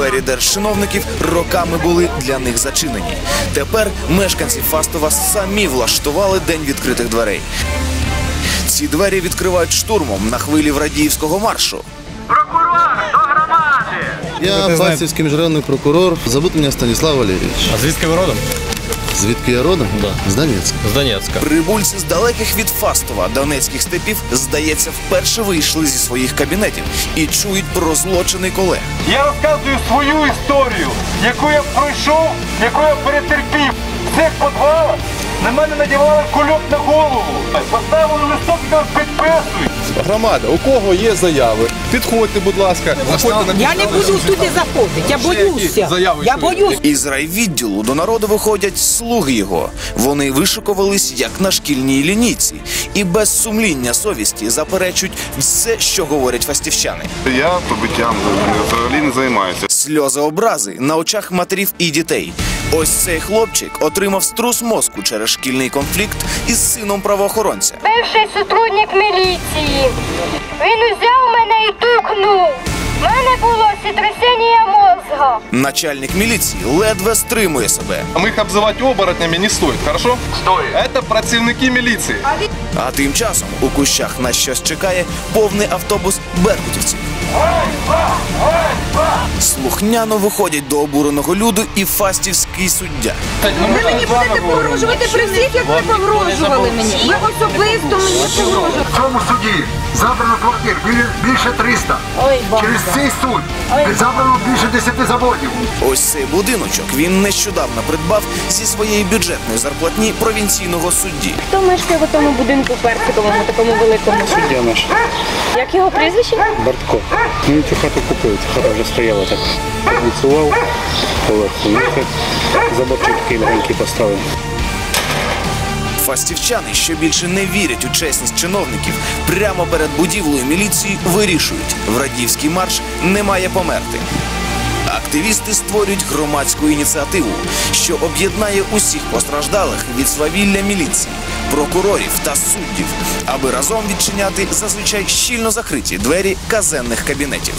Двері держчиновників роками були для них зачинені. Тепер мешканці Фастова самі влаштували день відкритих дверей. Ці двері відкривають штурмом на хвилі Врадіївського маршу. Прокурор до громади! Я Фастівський міжрайонний прокурор. забути мене Станіслав Валерійович. А звідки ви родом? Звідки я родом? Да. З Донецька. З Донецька. Прибульці з далеких від Фастова донецьких степів, здається, вперше вийшли зі своїх кабінетів і чують про злочини колег. Я розказую свою історію, яку я пройшов, яку я перетерпів. В цих підвалах на мене надівали кульок на голову. Поставили листок і кажуть, підписуй. Громада, у кого є заяви? Підходьте, будь ласка, заходьте на Я не буду туди заходити, я боюся. заяви Я що? боюсь. Із райвідділу до народу виходять слуги його. Вони вишикувались як на шкільній лінійці і без сумління совісті заперечують все, що говорять фастівчани. Я побиттям взагалі не займаюся. Сльози образи на очах матерів і дітей. Ось цей хлопчик отримав струс мозку через шкільний конфлікт із сином правоохоронця. бивший сотрудник міліції. Він узяв мене і тукнув. У мене було сітрясіння мозга. Начальник міліції ледве стримує себе. А их обзывать оборотнями не стоит, хорошо? Стоїть. Это працівники міліції. А тим часом у кущах на щось чекає повний автобус беркутівців. Слухняно виходять до обуреного люду і фастівський суддя. Ви мені будете погрожувати при всіх, як ви погрожували мені. Ви особисто мені погрожували. В цьому суді забрано квартир більше 300. Через цей суд забрано більше 10 заводів. Ось цей будиночок він нещодавно придбав зі своєї бюджетної зарплатні провінційного судді. Хто мешкає в тому будинку персиковому, такому великому? Суддя наш Як його прізвище? Бартко. Ну, він цю хату купили, ця хата вже стояла так. Відсував, Олег. Ну, заборчик такий легенький поставив. Фастівчани, що більше не вірять у чесність чиновників, прямо перед будівлею міліції вирішують, Врадівський марш не має померти. Активісти створюють громадську ініціативу, що об'єднає усіх постраждалих від свавілля міліції, прокурорів та суддів, аби разом відчиняти зазвичай щільно закриті двері казенних кабінетів.